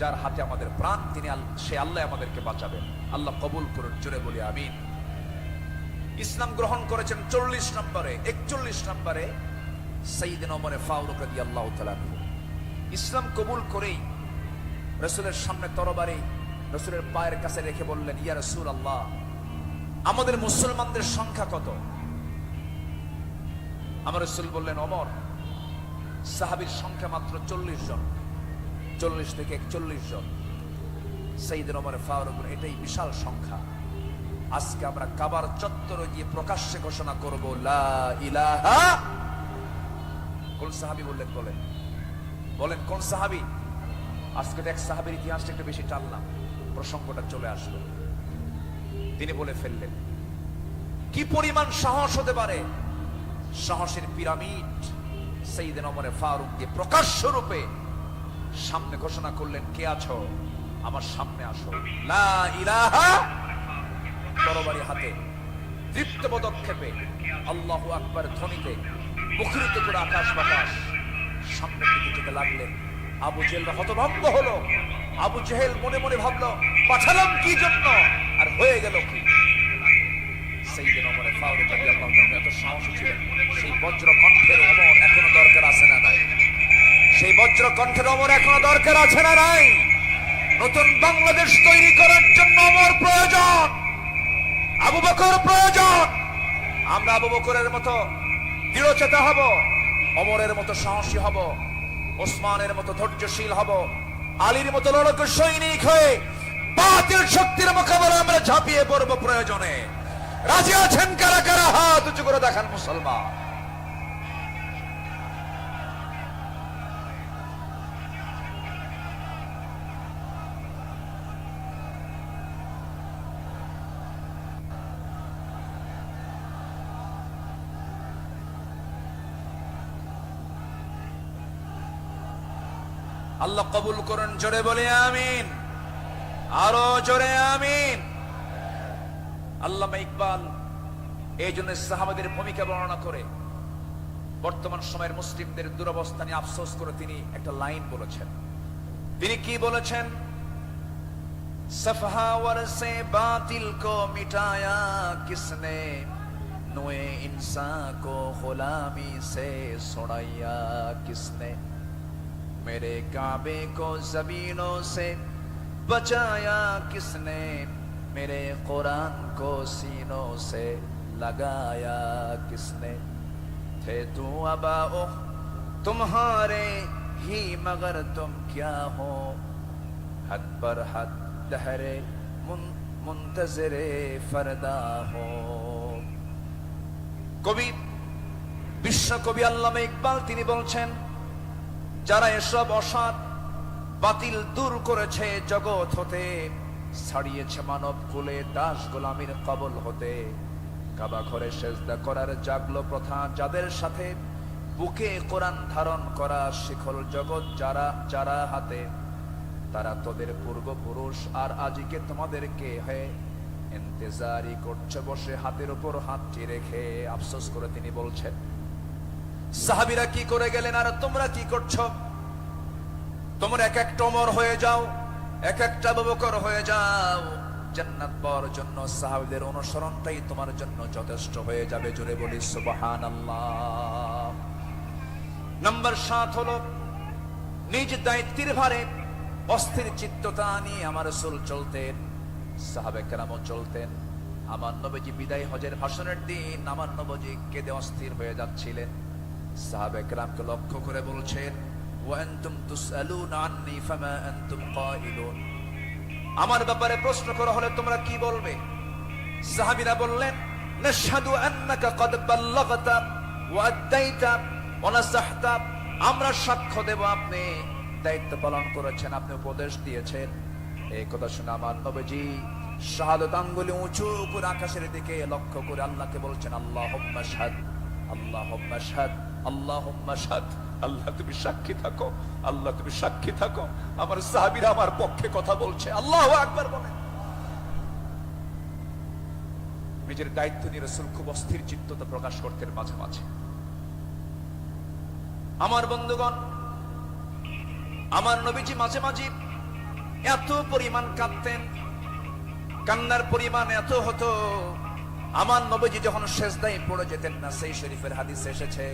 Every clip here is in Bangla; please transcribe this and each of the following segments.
যার হাতে আমাদের প্রাণ, তিনি সে আল্লাহ আমাদেরকে বাঁচাবেন। আল্লাহ কবুল করুন জোরে বলি, আমিন। ইসলাম গ্রহণ করেছেন চল্লিশ নম্বরে, একচল্লিশ নম্বরে সঈদিন ওমরে ফাউরুক রাদি আল্লাহ ইসলাম কবুল করেই রসুলের সামনে তরবারি রসুলের পায়ের কাছে রেখে বললেন, ইয়া রসুল আল্লাহ আমাদের মুসলমানদের সংখ্যা কত? আমার রসুল বললেন অমর সাহাবির সংখ্যা মাত্র চল্লিশ জন। চল্লিশ থেকে একচল্লিশ জন। সেইদিন ওমরে ফারুক এটাই বিশাল সংখ্যা। আজকে আমরা কাবার চত্বরে গিয়ে প্রকাশ্যে ঘোষণা করব, লা ইলাহা কোন সাহাবি বললেন, বলেন। বলেন, কোন সাহাবি? আজকে এক সাহাবির ইতিহাসটা একটু বেশি টানলাম, প্রসঙ্গটা চলে আসলো। তিনি বলে ফেললেন, কি পরিমাণ সাহস হতে পারে? সাহসের পিরামিড সেইদিন অমরে ফারুক দিয়ে প্রকাশ্য রূপে সামনে ঘোষণা করলেন, কে আছো? আমার সামনে আসো। তরবারি হাতে দৃপ্ত পদক্ষেপে আল্লাহ আকবার ধ্বনিতে মুখরিত করে আকাশ বাতাস সামনের দিকে লাগলেন। আবু জেহেল হতভম্ব হলো। আবু জেহেল মনে মনে ভাবলো, পাঠালাম কি জন্য? আর হয়ে গেল কি? সেই দিন রাদিয়াল্লাহু তাআলা এত সাহসী ছিলেন। সেই বজ্র কণ্ঠের অমর এখনও দরকার আছে না নাই। সেই বজ্র কণ্ঠের অমর এখনও দরকার আছে না নাই? নতুন বাংলাদেশ তৈরি করার জন্য অমর প্রয়োজন। আবু বকর প্রয়োজন। আমরা আবু বকরের মতো দৃঢ়চেতা হব, অমরের মতো সাহসী হব, ওসমানের মতো ধৈর্যশীল হব, আলীর মতো লড়ক সৈনিক হয়ে বাতিল শক্তির মোকাবেলা আমরা ঝাঁপিয়ে পড়ব প্রয়োজনে। রাজি আছেন কারা কারা? হাত উঁচু করে দেখান মুসলমান। আল্লাহ কবুল করুন, জোরে বলে আমিন। আরও জোরে আমিন। আল্লাহ ইকবাল এই জন্য সাহাবাদের ভূমিকা বর্ণনা করে, বর্তমান সময়ের মুসলিমদের দুরবস্থা নিয়ে আফসোস করে তিনি একটা লাইন বলেছেন। তিনি কি বলেছেন? সফহাওয়ার সোড়াইয়া কিসনে? میرے کعبے کو زمینوں سے بچایا کس نے؟ میرے قرآن کو سینوں سے لگایا کس نے؟ تھے تو ابا تمہارے ہی مگر تم کیا ہو؟ حد پر حد دہرے منتظر فردا ہو۔ کبھی اللہ میں اقبال ইকবাল তিনি বলছেন যারা এসব অসৎ বাতিল দূর করেছে জগৎ হতে, ছাড়িয়েছে মানব কুলে দাস গোলামীর কবল হতে। কাবা ঘরে সেজদা করার জাগলো প্রথা, যাদের সাথে বুকে কোরআন ধারণ করা শিখল জগৎ যারা যারা হাতে। তারা তোদের পূর্বপুরুষ, আর আজিকে তোমাদেরকে হয়ে ইন্তেজারি করছে বসে হাতের উপর হাতটি রেখে। আফসোস করে তিনি বলছেন সাহাবিরা কি করে গেলেন আর তোমরা কি করছ? তোমরা এক এক টমর হয়ে যাও, এক একটা ববকর হয়ে যাও। জান্নাত জন্য সাহাবিদের অনুসরণটাই তোমার জন্য যথেষ্ট হয়ে যাবে, জোরে বলি সুবহান আল্লাহ নম্বর সাত হলো, নিজ দায়িত্বের ভারে অস্থির চিত্ততা নিয়ে আমার রসুল চলতেন, সাহাবে কেরামও চলতেন। আমার নবজি বিদায় হজের ভাষণের দিন আমার নবজি কেঁদে অস্থির হয়ে যাচ্ছিলেন। লক্ষ্য করে বলছেন আমার ব্যাপারে প্রশ্ন করা হলে তোমরা কি বলবে? সাহাবীরা বললেন আমরা সাক্ষ্য দেব আপনি, দায়িত্ব পালন করেছেন, আপনি উপদেশ দিয়েছেন। এই কথা শুনে আমার নবীজি শাহাদত আঙ্গুলি উঁচু করে আকাশের দিকে লক্ষ্য করে আল্লাহকে বলছেন আল্লাহ শাহাদ। আল্লাহ, তুমি সাক্ষী থাকো। আল্লাহ, তুমি সাক্ষী থাকো। আমার সাহাবীরা আমার পক্ষে কথা বলছে। আল্লাহু আকবার বলে। নিজের দায়িত্ব নিয়ে রসুল খুব অস্থির চিত্ততা প্রকাশ করতেন মাঝে মাঝে। আমার বন্ধুগণ, আমার নবীজি মাঝে মাঝে এত পরিমাণ কাঁদতেন, কান্নার পরিমাণ এত হতো। আমার নবীজি যখন শেষদায় পড়ে যেতেন না, সেই শরীফের হাদিস এসেছে।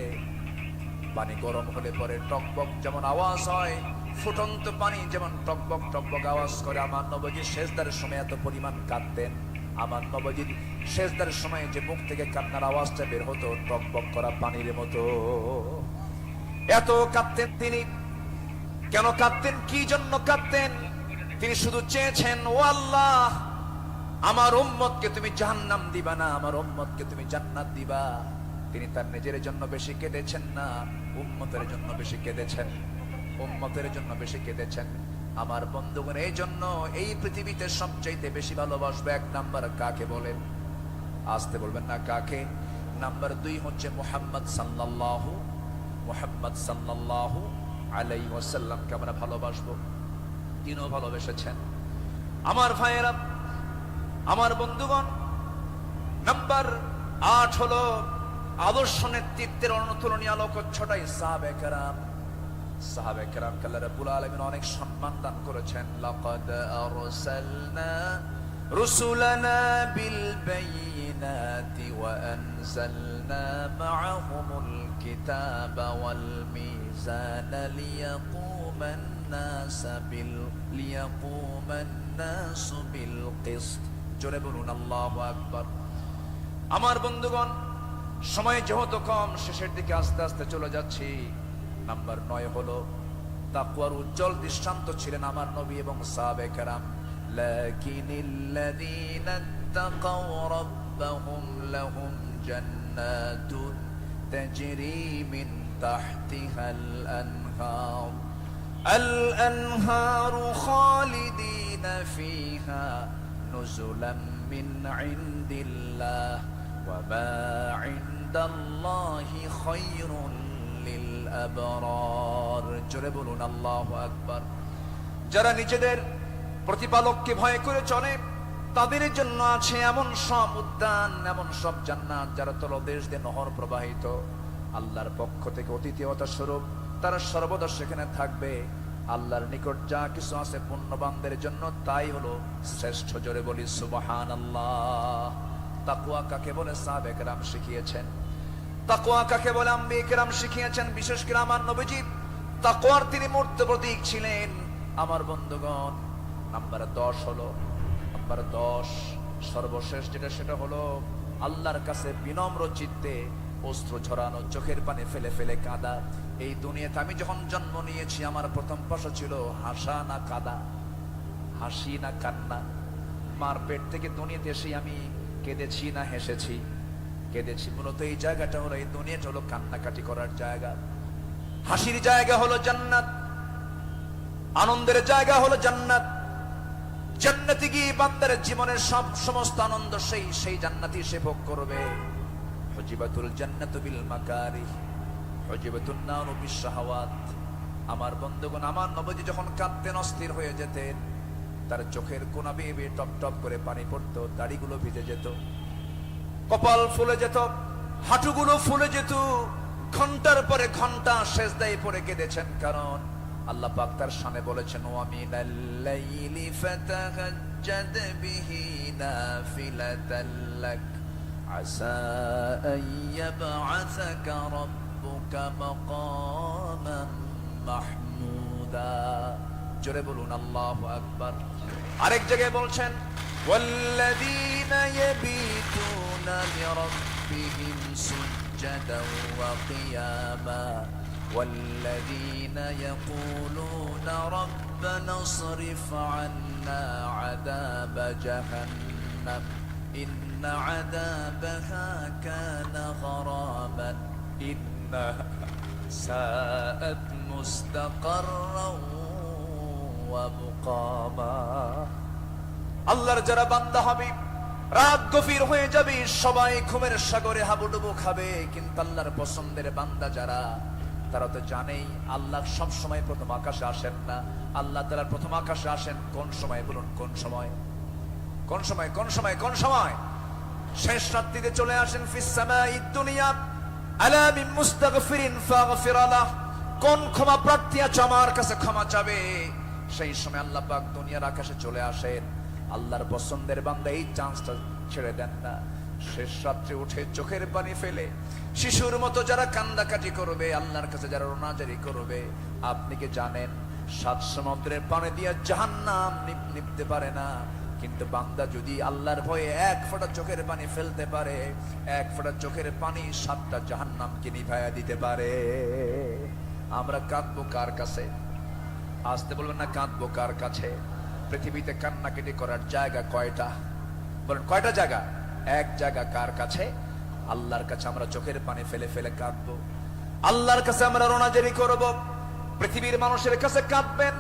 পানি গরম হলে পরে টকবক যেমন আওয়াজ হয়, ফুটন্ত পানি যেমন টকবক টকবক আওয়াজ করে। আমার নবজি শেষদার সময় এত পরিমাণ কাঁদতেন। আমার নবজির শেষদার সময় যে মুখ থেকে কান্নার আওয়াজটা বের হতো, টকবক করা পানির মতো। এত কাঁদতেন তিনি। কেন কাঁদতেন? কি জন্য কাঁদতেন? তিনি শুধু চেয়েছেন, ও আল্লাহ, আমার উম্মতকে তুমি জাহান্নাম দিবা না, আমার উম্মতকে তুমি জান্নাত দিবা। তিনি তার নিজের জন্য বেশি কেঁদেছেন না, উম্মতের জন্য বেশি কেঁদেছেন, উম্মতের জন্য বেশি কেঁদেছেন। আমার বন্ধুগণ, এই জন্য এই পৃথিবীতে সবচাইতে বেশি ভালোবাসবে এক নাম্বার কাকে বলেন? আসতে বলবেন না কাকে? নাম্বার দুই হচ্ছে মোহাম্মদ সাল্লাল্লাহু মোহাম্মদ সাল্লাল্লাহু আলাই ওয়াসাল্লামকে আমরা ভালোবাসবো। তিনিও ভালোবেসেছেন। আমার ভাইয়েরা, আমার বন্ধুগণ, নাম্বার আট হলো আদর্শ নেতৃত্বের অনতুলনীয় আলোকচ্ছটাই সাহাবেকেরাম সাহাবেকেরাম কাল্লা রাব্বুল আলামিন অনেক সম্মান দান করেছেন। লাকাদ আরসালনা রুসুলানা বিল বাইয়িনাতি ওয়া আনজালনা মাআহুমুল কিতাবা ওয়াল মিজানা লিয়াকুমান নাস বিল লিয়াকুমান নাস বিল কিসত জোরে বলুন, আল্লাহু আকবার। আমার বন্ধুগণ সময় যেহেতু কম শেষের দিকে আস্তে আস্তে চলে যাচ্ছি নাম্বার নয় হলো তাকওয়ার উজ্জ্বল দৃষ্টান্ত ছিলেন আমার নবী এবং সাহাবে কেরাম لكن الذين اتقوا ربهم لهم جنات تجري من تحتها الأنهار الأنهار خالدين فيها نزلا من عند الله وما عند জোরে বলুন যারা নিজেদের প্রতিপালককে ভয় করে চলে, তাদের জন্য আছে এমন সব উদ্যান, এমন সব জান্নাত যারা তলদেশ দিয়ে নহর প্রবাহিত। আল্লাহর পক্ষ থেকে অতিথিয়তা স্বরূপ তারা সর্বদা সেখানে থাকবে। আল্লাহর নিকট যা কিছু আছে পুণ্যবানদের জন্য তাই হলো শ্রেষ্ঠ। জোরে বলি সুবাহান আল্লাহ তাকুয়া কাকে বলে? সাবেকরাম শিখিয়েছেন। তাকুয়া কাকে বলে? আম্বিক রাম শিখিয়েছেন বিশেষ করে আমার নবীজি। তাকুয়ার তিনি মূর্ত প্রতীক ছিলেন আমার বন্ধুগণ। নাম্বার দশ হলো, নাম্বার দশ সর্বশেষ যেটা, সেটা হলো আল্লাহর কাছে বিনম্র চিত্তে অস্ত্র ঝরানো, চোখের পানি ফেলে ফেলে কাদা। এই দুনিয়াতে আমি যখন জন্ম নিয়েছি, আমার প্রথম প্রশ্ন ছিল হাসা না কাদা, হাসি না কান্না। মার পেট থেকে দুনিয়াতে এসে আমি কেঁদেছি না হেসেছি। কেঁদেছি মূলত এই জায়গাটা হলো এই দুনিয়াটা হলো কান্নাকাটি করার জায়গা। হাসির জায়গা হলো জান্নাত। আনন্দের জায়গা হলো জান্নাত। জান্নাতি গিয়ে বান্দারের জীবনের সব সমস্ত আনন্দ সেই সেই জান্নাতি সে ভোগ করবে। হজিবাতুল জান্নাতু বিল মাকারি হজিবাতুন নারু বিশ শাহাওয়াত। আমার বন্ধুগণ, আমার নবজি যখন কাঁদতেন, অস্থির হয়ে যেতেন, তার চোখের কোনা বেয়ে টপ টপ করে পানি পড়তো, দাড়িগুলো ভিজে যেত। কপাল ফুলে যেত হাঁটুগুলো ফুলে যেত ঘন্টার পরে ঘন্টা শেষ দায়ী পরে কেঁদেছেন কারণ আল্লাহ পাক তার সামনে বলেছেন ও আমি লাইলি ফাতাহাজ্জাদ বিহি নাফিলাতাল লাক আসা আন ইয়াবআসাকা রাব্বুকা মাকামান মাহমুদা জোরে বলুন আল্লাহু আকবার আরেক জায়গায় বলছেন والذين يبيتون لربهم سجدا وقياما والذين يقولون ربنا اصرف عنا عذاب جهنم إن عذابها كان غراما إنها ساءت مستقرا ومقاما আল্লাহর যারা বান্দা হবে রাত গভীর হয়ে যাবে, সবাই ঘুমের সাগরে হাবুডুবু খাবে, কিন্তু আল্লাহর পছন্দের বান্দা যারা, তারা তো জানেই, আল্লাহ সব সময় প্রথম আকাশে আসেন না। আল্লাহ তারা প্রথম আকাশে আসেন, কোন সময় বলুন, কোন সময়? কোন সময় কোন সময় কোন সময়? শেষ রাত্রিতে চলে আসেন, ফিস সামাই দুনিয়া, আলা মিন মুস্তাগফিরিন ফাগফির আলাহ কোন ক্ষমা প্রার্থী আছে আমার কাছে ক্ষমা চাবে? সেই সময় আল্লাহ পাক দুনিয়ার আকাশে চলে আসেন। আল্লাহর পছন্দের বান্দা এই চান্সটা ছেড়ে দেন না। শেষ রাত্রে উঠে চোখের পানি ফেলে শিশুর মতো যারা কান্দাকাটি করবে, আল্লাহর কাছে যারা রোনাজারি করবে, আপনি কি জানেন, সাত সমুদ্রের পানি দিয়ে জাহান্নাম নিপ- নিপতে পারে না। কিন্তু বান্দা যদি আল্লাহর ভয়ে এক ফোঁটা চোখের পানি ফেলতে পারে, এক ফোঁটা চোখের পানি সাতটা জাহান্নামকে নিভাইয়া দিতে পারে। আমরা কাঁদবো কার কাছে? আসতে বলবেন না, কাঁদবো কার কাছে? পৃথিবীতে কান্নাকাটি করার জায়গা কয়টা? বলেন, কয়টা জায়গা? এক জায়গা কার কাছে? আল্লাহর কাছে আমরা চোখের পানি ফেলে ফেলে কাঁদব। আল্লাহর কাছে আমরা রোনাজারি করব। পৃথিবীর মানুষের কাছে কাঁদবেন।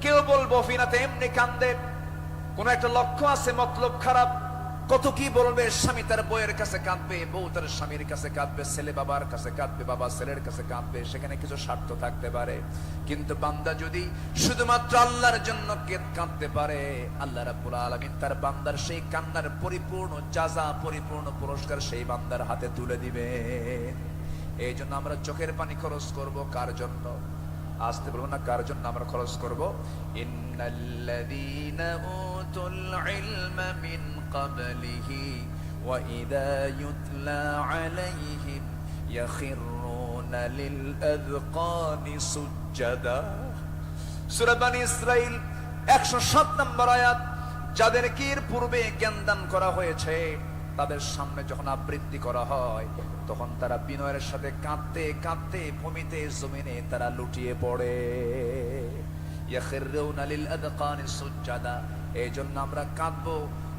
কেউ বলব, ফিনাতে এমনি কান্দে। কোন একটা লক্ষ্য আছে, মতলব খারাপ। কত কি বলবে? স্বামী তার বইয়ের কাছে কাঁদবে, বউ তার স্বামীর কাছে কাঁদবে, ছেলে বাবার কাছে কাঁদবে, বাবা ছেলের কাছে কাঁদবে, সেখানে কিছু স্বার্থ থাকতে পারে। কিন্তু বান্দা যদি শুধুমাত্র আল্লাহর জন্য কে- কাঁদতে পারে, আল্লাহ রাব্বুল আলামিন তার বান্দার সেই কান্নার পরিপূর্ণ যাজা পরিপূর্ণ পুরস্কার সেই বান্দার হাতে তুলে দিবে। এই জন্য আমরা চোখের পানি খরচ করব কার জন্য? আসতে বলব না কার জন্য আমরা খরচ করব। ইযা ইউতলা আলাইহিম ইয়াখিরুনা লিল আযকানি সুজ্জাদা সূরা বানী ইসরাইল 107 নম্বর আয়াত যাদেরকে এর পূর্বে জ্ঞান দান করা হয়েছে, তাদের সামনে যখন আবৃত্তি করা হয়, তখন তারা বিনয়ের সাথে কাঁদতে কাঁদতে ভূমিতে, জমিনে তারা লুটিয়ে পড়ে। এই জন্য আমরা কাঁদবো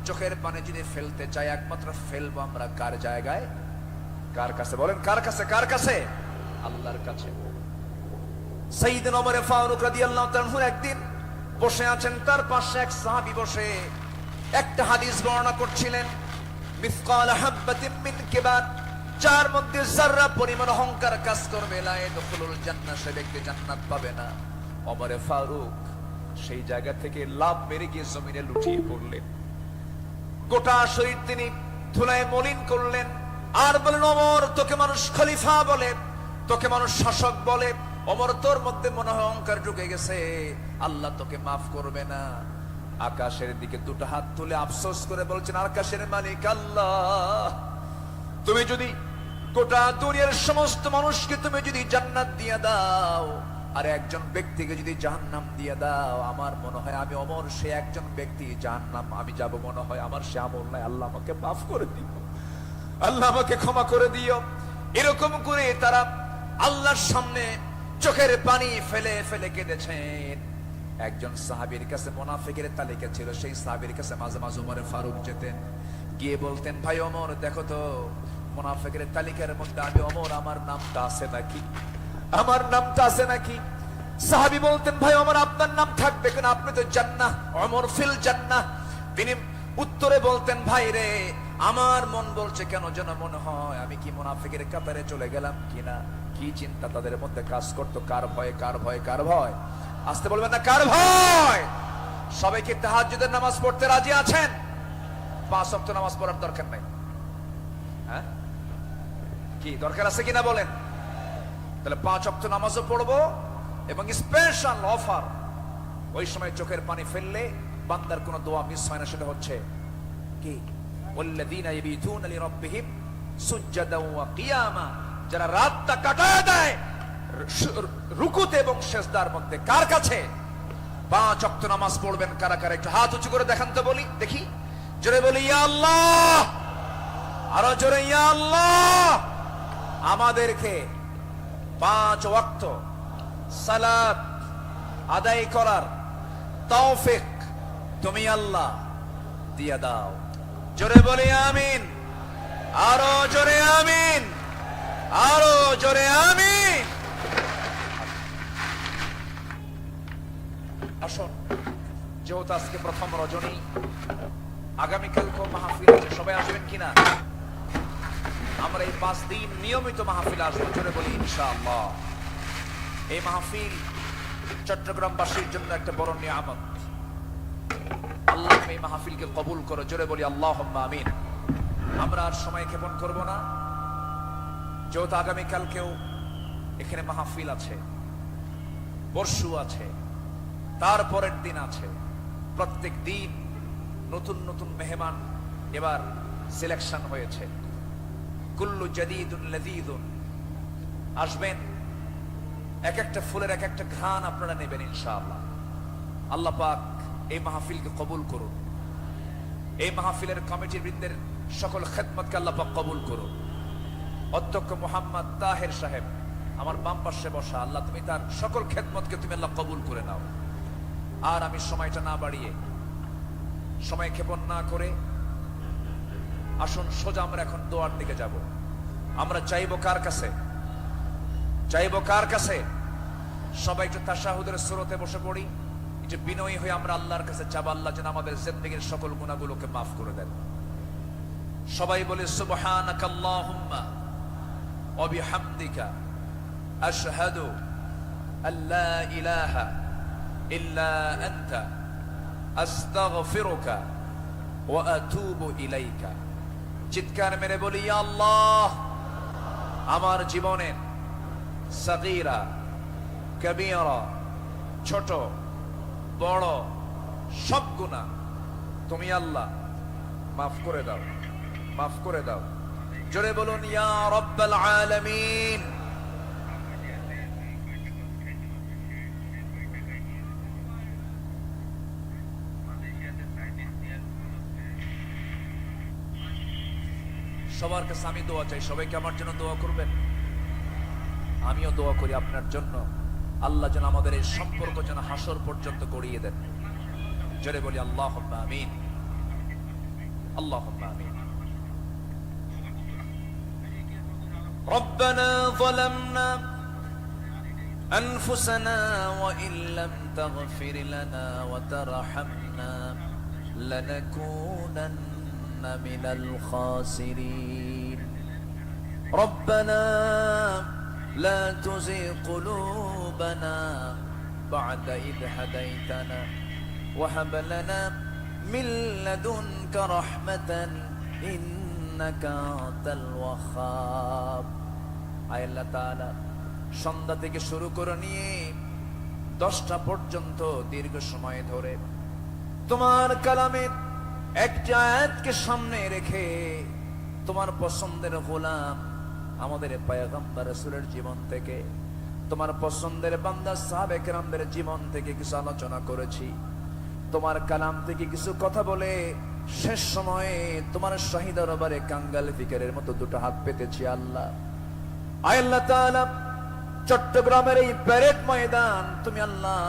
চোখের পানি যদি ফেলতে চাই, একমাত্র ফেলব আমরা কার জায়গায়? কার কাছে? বলেন, কার কাছে? কার কাছে? আল্লাহর কাছে। সাইদিন ওমরে ফারুক রাদিয়াল্লাহু তাআলা একদিন বসে আছেন, তার পাশে এক সাহাবী বসে একটা হাদিস বর্ণনা করছিলেন, মিসকাল হাববাতিন মিন কিবার যার মধ্যে জাররা পরিমাণ অহংকার কাজ করবে, লা ইয়াদখুলুল জান্নাহ, সে ব্যক্তি জান্নাত পাবে না। ওমরে ফারুক সেই জায়গা থেকে লাভ মেরে গিয়ে জমিনে লুটিয়ে পড়লেন। গোটা শরীর তিনি ধুলায় মলিন করলেন। আর বলেন, অমর, তোকে মানুষ খলিফা বলে, তোকে মানুষ শাসক বলে। অমর, তোর মধ্যে মনে হয় অহংকার ঢুকে গেছে। আল্লাহ তোকে মাফ করবে না। আকাশের দিকে দুটো হাত তুলে আফসোস করে বলছেন, আকাশের মালিক আল্লাহ। তুমি যদি গোটা দুনিয়ার সমস্ত মানুষকে তুমি যদি জান্নাত দিয়ে দাও আর একজন ব্যক্তিকে যদি জাহান্নাম দিয়ে দাও, আমার মনে হয় আমি অমর সে একজন ব্যক্তি। জাহান্নাম আমি যাব মনে হয় আমার সে আমল নাই। আল্লাহ আমাকে মাফ করে দিও। আল্লাহ আমাকে ক্ষমা করে দিও। এরকম করে তারা আল্লাহর সামনে চোখের পানি ফেলে ফেলে কেঁদেছেন। একজন সাহাবীর কাছে মোনাফিকের তালিকা ছিল। সেই সাহাবীর কাছে মাঝে মাঝে উমরে ফারুক যেতেন। গিয়ে বলতেন, ভাই অমর, দেখো তো, মোনাফিকের তালিকার মধ্যে আমি অমর, আমার নামটা আছে নাকি? আমার নামটা আছে নাকি? সাহাবী বলতেন, ভাই অমর আপনার নাম থাকবে কেন? আপনি তো জান্নাহ, অমর ফিল জান্নাহ। তিনি উত্তরে বলতেন, ভাই রে, আমার মন বলছে কেন যেন মনে হয় আমি কি মুনাফিকের কাতারে চলে গেলাম কিনা? কি চিন্তা তাদের মধ্যে কাজ করতো? কার ভয় কার ভয় কার ভয়? আসতে বলবেন না, কার ভয়? সবাই কি তাহাজ্জুদের নামাজ পড়তে রাজি আছেন? পাঁচ ওয়াক্ত নামাজ পড়ার দরকার নাই। হ্যাঁ? কি, দরকার আছে কিনা বলেন? তাহলে পাঁচ অক্ট নামাজও পড়ব এবং স্পেশাল অফার ওই সময় চোখের পানি ফেললে বান্দার কোনো দোয়া মিস হয় না, সেটা হচ্ছে কি? ওয়াল্লাযীনা ইয়াবিতুনা লিরাব্বিহিম যারা রাতটা কাটায় দেয় রুকুতে এবং সেজদার মধ্যে। কার কাছে? পাঁচ অক্ট নামাজ পড়বেন কারা কারা? একটু হাত উঁচু করে দেখান তো বলি, দেখি। জোরে বলি, ইয়া আল্লাহ! আরও জোরে, ইয়া আল্লাহ! আমাদেরকে পাঁচ ওয়াক্ত সালাত আদায় করার তৌফিক তুমি আল্লাহ দিয়ে দাও। জোরে বলি আমিন। আরও জোরে আমিন। আরও জোরে আমিন। আসুন, যেহেতু আজকে প্রথম রজনী আগামীকাল তো মাহফিল সবাই আসবেন কিনা? আমরা এই পাঁচ দিন নিয়মিত মাহফিল আসব, জোরে বলি, ইনশাআল্লাহ। এই মাহফিল চট্টগ্রামবাসীর জন্য একটা বড় নিয়ামত। আল্লাহ এই মাহফিলকে কবুল করো, জোরে বলি আল্লাহ আমিন। আমরা আর সময় ক্ষেপণ করব না। যেহেতু আগামীকালকেও এখানে মাহফিল আছে, পরশু আছে, তারপরের দিন আছে, প্রত্যেক দিন নতুন নতুন মেহমান এবার সিলেকশন হয়েছে। কুল্লু জাদিদুন আসবেন এক একটা ফুলের এক একটা ঘ্রাণ আপনারা নেবেন ইনশাআল্লাহ। আল্লাহ পাক এই মাহফিলকে কবুল করুন। এই মাহফিলের কমিটির বৃন্দের সকল খেদমতকে আল্লাহ পাক কবুল করুন। অধ্যক্ষ মোহাম্মদ তাহের সাহেব, আমার বাম পাশে বসা, আল্লাহ তুমি তার সকল খেদমতকে তুমি আল্লাহ কবুল করে নাও। আর আমি সময়টা না বাড়িয়ে, সময় ক্ষেপণ না করে আসুন, সোজা আমরা এখন দোয়ার দিকে যাব। আমরা চাইব কার কাছে? চাইব কার কাছে? সবাই একটু তাসাহুদের স্রোতে বসে পড়ি। একটু বিনয়ী হয়ে আমরা আল্লাহর কাছে চাবো আল্লাহ যেন আমাদের জিন্দগির সকল গুণাগুলোকে মাফ করে দেন। সবাই বলে, সুবহানাকাল্লাহুম্মা ওয়া বিহামদিকা আশহাদু আল্লা ইলাহা ইল্লা আনতা আস্তাগফিরুকা ওয়া আতুবু ইলাইকা। চিৎকার মেরে বলি, আল্লাহ, আমার জীবনের সাকিরা কবির, ছোট, বড়, সব গুণা তুমি আল্লাহ, মাফ করে দাও, মাফ করে দাও। জোরে বলুন, ইয়া রব্বাল আলামিন। সবার কাছে আমি দোয়া চাই সবাইকে আমার জন্য দোয়া করবেন আমিও দোয়া করি আপনার জন্য আল্লাহ যেন আমাদের এই সম্পর্ক যেন হাসর পর্যন্ত গড়িয়ে দেন জোরে বলি আল্লাহ আমিন আল্লাহ আমিন ربنا ظلمنا أنفسنا وإن لم تغفر لنا وترحمنا لنكونن من الخاسرين ربنا لا تزغ قلوبنا بعد إذ هديتنا وهب لنا من لدنك رحمة إنك أنت الوهاب আয় আল্লাহ তাআলা সন্ধ্যা থেকে শুরু করে নিয়ে দশটা পর্যন্ত দীর্ঘ সময় ধরে তোমার কালামের একটি আয়াতকে সামনে রেখে তোমার পছন্দের গোলাম আমাদের পায়গম্বর রাসূলের জীবন থেকে, তোমার পছন্দের বান্দা সাহাবে কেরামদের জীবন থেকে কিছু আলোচনা করেছি। তোমার কালাম থেকে কিছু কথা বলে শেষ সময়ে তোমার শহীদ দরবারে কাঙ্গাল ফিকারের মতো দুটো হাত পেতেছি আল্লাহ। আল্লাহ তাআলা, চট্টগ্রামের এই প্যারেড ময়দান তুমি আল্লাহ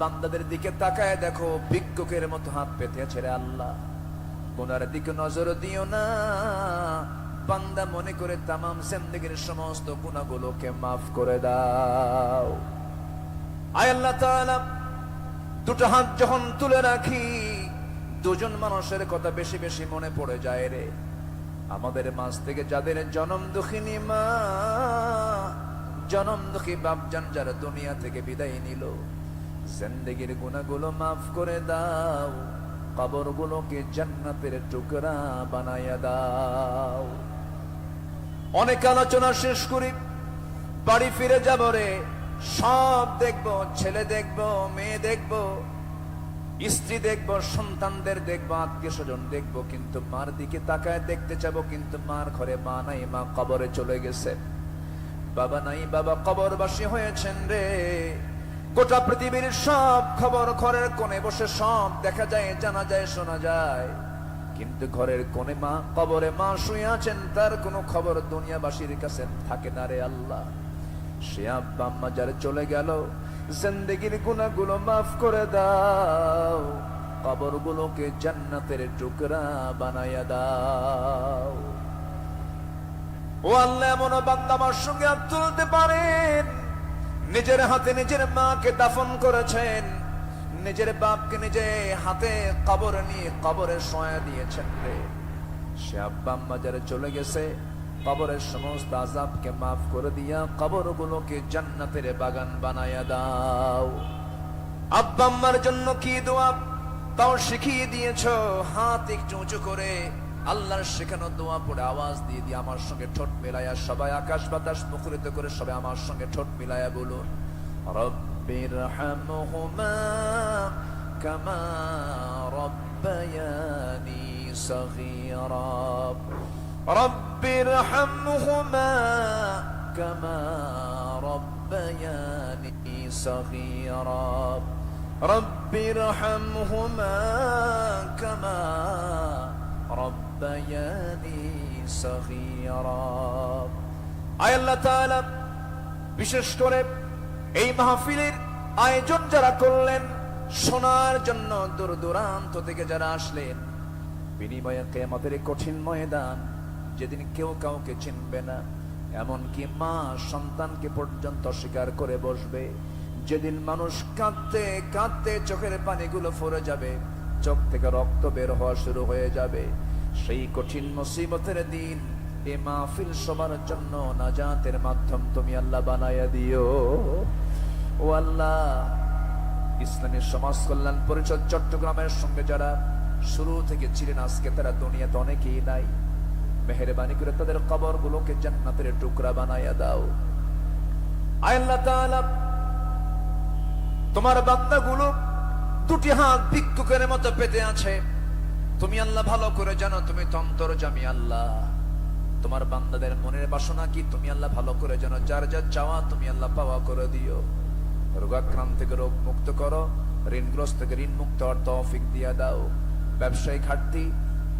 বান্দাদের দিকে তাকায় দেখো, ভিক্ষুকের মতো হাত পেতে আছে রে আল্লাহ। গুনার দিকে নজর দিও না। বান্দা মনে করে তামাম জিন্দেগীর সমস্ত গুনাহগুলোকে মাফ করে দাও। আয় আল্লাহ দুটো হাত যখন তুলে রাখি, দুজন মানুষের কথা বেশি বেশি মনে পড়ে যায় রে। আমাদের মাঝ থেকে যাদের জনম দুঃখিনী মা, জনম দুঃখী বাপজান যারা দুনিয়া থেকে বিদায় নিল, জিন্দেগির গুণাগুলো মাফ করে দাও। কবর গুলোকে জান্নাতের টুকরা বানাইয়া দাও। অনেক আলোচনা শেষ করি, বাড়ি ফিরে যাব রে। সব দেখব, ছেলে দেখব, মেয়ে দেখব, স্ত্রী দেখব, সন্তানদের দেখব আত্মীয় স্বজন দেখব, কিন্তু মার দিকে তাকায় দেখতে চাবো কিন্তু মার ঘরে মা নাই, মা কবরে চলে গেছে। বাবা নাই, বাবা কবরবাসী হয়েছেন রে। গোটা পৃথিবীর সব খবর ঘরের কোণে বসে সব দেখা যায়, জানা যায়, শোনা যায়। কিন্তু ঘরের কোণে মা, কবরে মা শুয়ে আছেন, তার কোনো খবর দুনিয়াবাসীর কাছে থাকে না রে আল্লাহ। সে আব্বা আম্মা যারা চলে গেল, জিন্দগির গুনাহগুলো মাফ করে দাও, কবরগুলোকে জান্নাতের টুকরা বানাইয়া দাও। ও আল্লাহ এমন বান্দা আমার সঙ্গে তুলতে পারেন। নিজের হাতে নিজের মাকে দাফন করেছেন। নিজের বাপকে নিজে হাতে কবর নিয়ে কবরে শোয়া দিয়েছেন রে। সে আব্বা যারা চলে গেছে, কবরের সমস্ত আজাবকে মাফ করে দিয়া কবরগুলোকে জান্নাতের বাগান বানায়া দাও। আব্বা আম্মার জন্য কি দোয়া? তাও শিখিয়ে দিয়েছ, হাত একটু উঁচু করে। আল্লাহর শেখানো দোয়া পড়ে আওয়াজ দিয়ে দিয়ে আমার সঙ্গে ঠোঁট মিলাইয়া সবাই আকাশ বাতাস মুখরিত করে সবাই আমার সঙ্গে ঠোঁট মিলাইয়া বলুন রব্ব رب ارحمهما كما ربياني صغيرا رب ارحمهما كما ربياني صغيرا رب ارحمهما كما ربياني صغيرا আয় আল্লাহ তাআলা বিশেষ করে এই মাহফিলের আয়োজন যারা করলেন শোনার জন্য দূর দূরান্ত থেকে যারা আসলেন বিনিময়ে কেয়ামতের এই কঠিন ময়দান যেদিন কেউ কাউকে চিনবে না এমনকি মা সন্তানকে পর্যন্ত স্বীকার করে বসবে যেদিন মানুষ কাঁদতে কাঁদতে চোখের পানিগুলো ফরে যাবে চোখ থেকে রক্ত বের হওয়া শুরু হয়ে যাবে সেই কঠিন মুসিবতের দিন এ মাহফিল সবার জন্য নাজাতের মাধ্যম তুমি আল্লাহ বানায়া দিও। ও আল্লাহ, ইসলামী সমাজ কল্যাণ পরিষদ চট্টগ্রামের সঙ্গে যারা শুরু থেকে ছিলেন, আজকে তারা দুনিয়াতে অনেকেই নাই। মেহরবানি করে তাদের কবর গুলোকে জান্নাতের টুকরা বানাইয়া দাও। আল্লাহ তাআলা, তোমার বান্দাগুলো দুটি হাত ভিক্ষুকের মতো পেতে আছে। তুমি আল্লাহ ভালো করে জানো তুমি তন্তর জামি আল্লাহ তোমার বান্দাদের মনের বাসনা কি তুমি আল্লাহ ভালো করে জানো যার যার চাওয়া তুমি আল্লাহ পাওয়া করে দিও রোগাক্রান্ত থেকে রোগ মুক্ত করো ঋণগ্রস্ত থেকে ঋণ মুক্ত হওয়ার তৌফিক দিয়া দাও ব্যবসায়ী ঘাটতি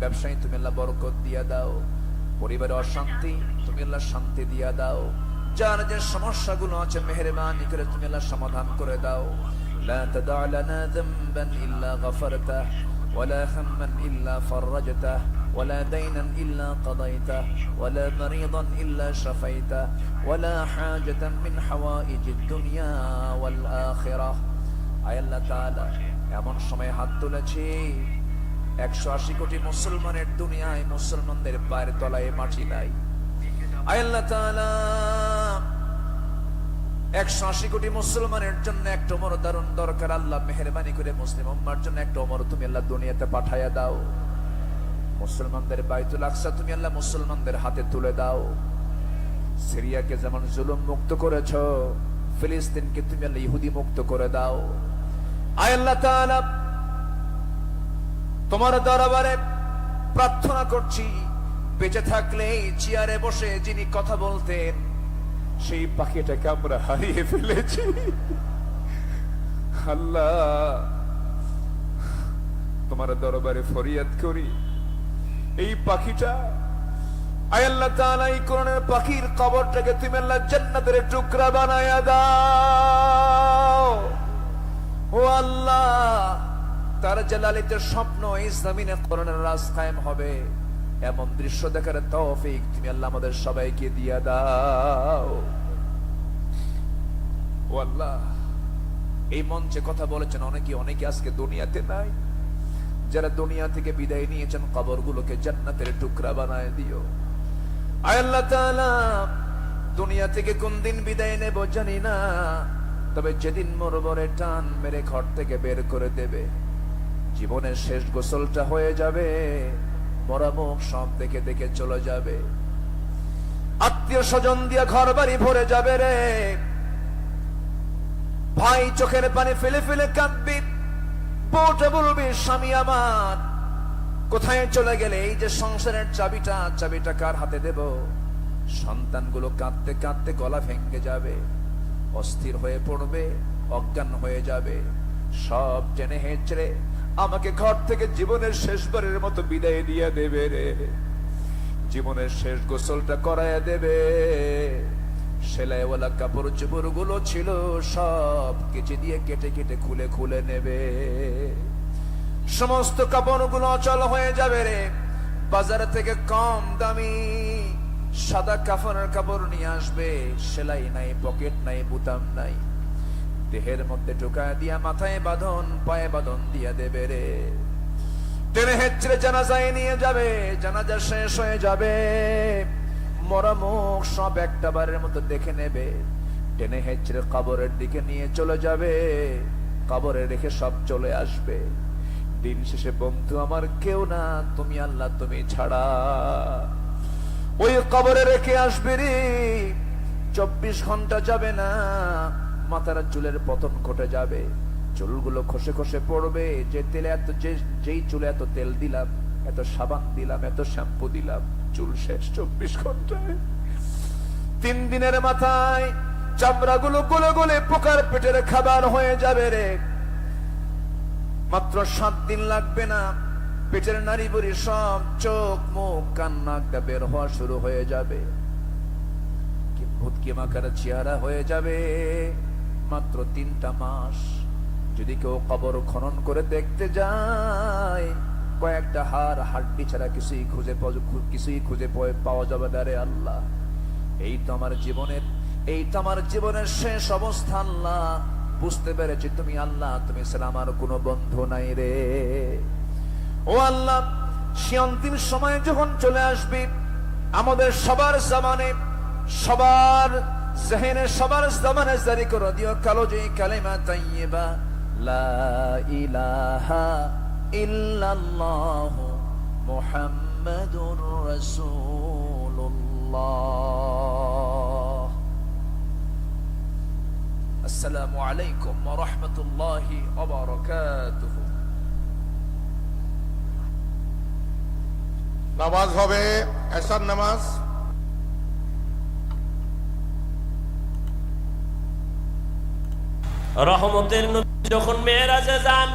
ব্যবসায়ী তুমি আল্লাহ বরকত দিয়া দাও পরিবারে অশান্তি তুমি আল্লাহ শান্তি দিয়া দাও যার যে সমস্যাগুলো আছে মেহরবানি করে তুমি আল্লাহ সমাধান করে দাও لا تدع لنا ذنبا إلا غفرته ولا هما إلا فرجته ولا دينا إلا قضيته ولا مريضا إلا شفيته ولا حاجة من حوائج الدنيا والآخرة আয় আল্লাহ তাআলা এমন সময় হাত তুলেছি একশো আশি কোটি মুসলমানের দুনিয়ায় মুসলমানদের পায়ের তলায় মাটি নাই আয় আল্লাহ তাআলা একশো আশি কোটি মুসলমানের জন্য একটা অমর দারুণ দরকার। আল্লাহ মেহরবানি করে মুসলিম উম্মার জন্য একটা অমর তুমি আল্লাহ দুনিয়াতে পাঠাইয়া দাও। মুসলমানদের বাইতুল আকসা তুমি আল্লাহ মুসলমানদের হাতে তুলে দাও। সিরিয়াকে যেমন জুলুম মুক্ত করেছ, ফিলিস্তিনকে তুমি আল্লাহ ইহুদি মুক্ত করে দাও। আয় আল্লাহ তাআলা, তোমার দরবারে প্রার্থনা করছি, বেঁচে থাকলে চেয়ারে বসে যিনি কথা বলতেন সেই পাখিটাকে আমরা হারিয়ে ফেলেছি। আল্লাহ, তোমার দরবারে ফরিয়াদ করি। এই পাখিটা পাখির কবরটাকে তুমি আল্লাহ টুকরা বানায়া দাও। ও আল্লাহ, তার জালালিতে স্বপ্ন এই জমিনে কোরআনের রাজ কায়েম হবে। এমন দৃশ্য দেখার তৌফিক তুমি আল্লাহ আমাদের সবাইকে দিয়া দাও। আল্লাহ, এই মঞ্চে কথা বলেছেন অনেকে অনেকে আজকে দুনিয়াতে নাই। যারা দুনিয়া থেকে বিদায় নিয়েছেন, কবরগুলোকে জান্নাতের টুকরা বানায় দিও। আল্লাহ তাআলা, দুনিয়া থেকে কোন দিন বিদায় নেব জানি না, তবে যেদিন মরবরে টান মেরে ঘর থেকে বের করে দেবে। জীবনের শেষ গোসলটা হয়ে যাবে। মরা মুখ সব দেখে দেখে চলে যাবে। আত্মীয় স্বজন দিয়ে ঘর বাড়ি ভরে যাবে রে। ভাই চোখের পানি ফেলে ফেলে কাঁদবি। বউটা বলবি, স্বামী আমার, কোথায় চলে গেলে? এই যে সংসারের চাবিটা চাবিটা কার হাতে দেব? সন্তানগুলো কাঁদতে কাঁদতে গলা ভেঙে যাবে। অস্থির হয়ে পড়বে, অজ্ঞান হয়ে যাবে। সব টেনে হেঁচড়ে আমাকে ঘর থেকে জীবনের শেষবারের মতো বিদায় দিয়ে দেবে রে। জীবনের শেষ গোসলটা করায় দেবে। সেলাইওয়ালা কাপড় চোপড়গুলো ছিল সব কেচে দিয়ে কেটে কেটে খুলে খুলে নেবে। সমস্ত কাপড়গুলো অচল হয়ে যাবে রে। বাজার থেকে কম দামি সাদা কাফনের কাপড় নিয়ে আসবে। সেলাই নাই, পকেট নাই, বুতাম নাই। দেহের মধ্যে ঢুকায় দিয়া মাথায় বাঁধন, পায়ে বাঁধন দিয়া দেবে রে। টেনে হেঁচড়ে জানাজায় নিয়ে যাবে, জানাজা শেষ হয়ে যাবে। মরা মুখ সব একটা বারের মতো দেখে নেবে। টেনে হেঁচড়ে কবরের দিকে নিয়ে চলে যাবে। কবরে রেখে সব চলে আসবে। দিন শেষে, বন্ধু আমার কেউ না, তুমি আল্লাহ, তুমি ছাড়া। ওই কবরে রেখে আসবে রে। চব্বিশ ঘণ্টা যাবে না। মাথার চুলের পতন ঘটে যাবে। চুলগুলো খসে খসে পড়বে। যে তেলে এত যে যেই চুলে এত তেল দিলাম, এত সাবান দিলাম, এত শ্যাম্পু দিলাম, চুল শেষ চব্বিশ ঘন্টায়। তিন দিনের মাথায় চামড়াগুলো গলে গলে পোকার পেটের খাবার হয়ে যাবে রে। মাত্র সাত দিন লাগবে না, পেটের নারী বুড়ি সব চোখ, মুখ, কান নাকটা বের হওয়া শুরু হয়ে যাবে। কি ভূতকি মাকার চেহারা হয়ে যাবে। মাত্র তিনটা মাস। যদি কেউ কবর খনন করে দেখতে যায়, কয়েকটা হাড়, হাড্ডি ছাড়া কিছুই খুঁজে কিছুই খুঁজে পাওয়া- যাবে না রে আল্লাহ। এই তো আমার জীবনের এই তো আমার জীবনের শেষ অবস্থা, আল্লাহ। বুঝতে পেরেছি তুমি আল্লাহ, তুমি ছাড়া আমার কোনো বন্ধু নাই রে। ও আল্লাহ, সে অন্তিম সময় যখন চলে আসবে, আমাদের সবার জামানে সবার জেহেনে সবার জামানে জারি করে দিও কালো যে কালেমা তাইয়্যিবা লা ইলাহা ইল্লাল্লাহ মুহাম্মাদুর রাসূলুল্লাহ আসসালামু আলাইকুম ওয়া রাহমাতুল্লাহি ওয়া বারাকাতুহু নামাজ হবে এসার নামাজ রহমতের নবী যখন মেয়েরাজে যান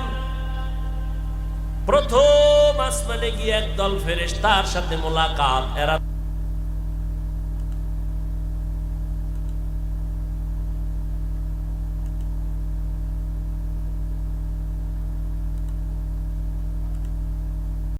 প্রথম আসমানে গিয়ে একদল ফেরেশতার সাথে মোলাকাত এরা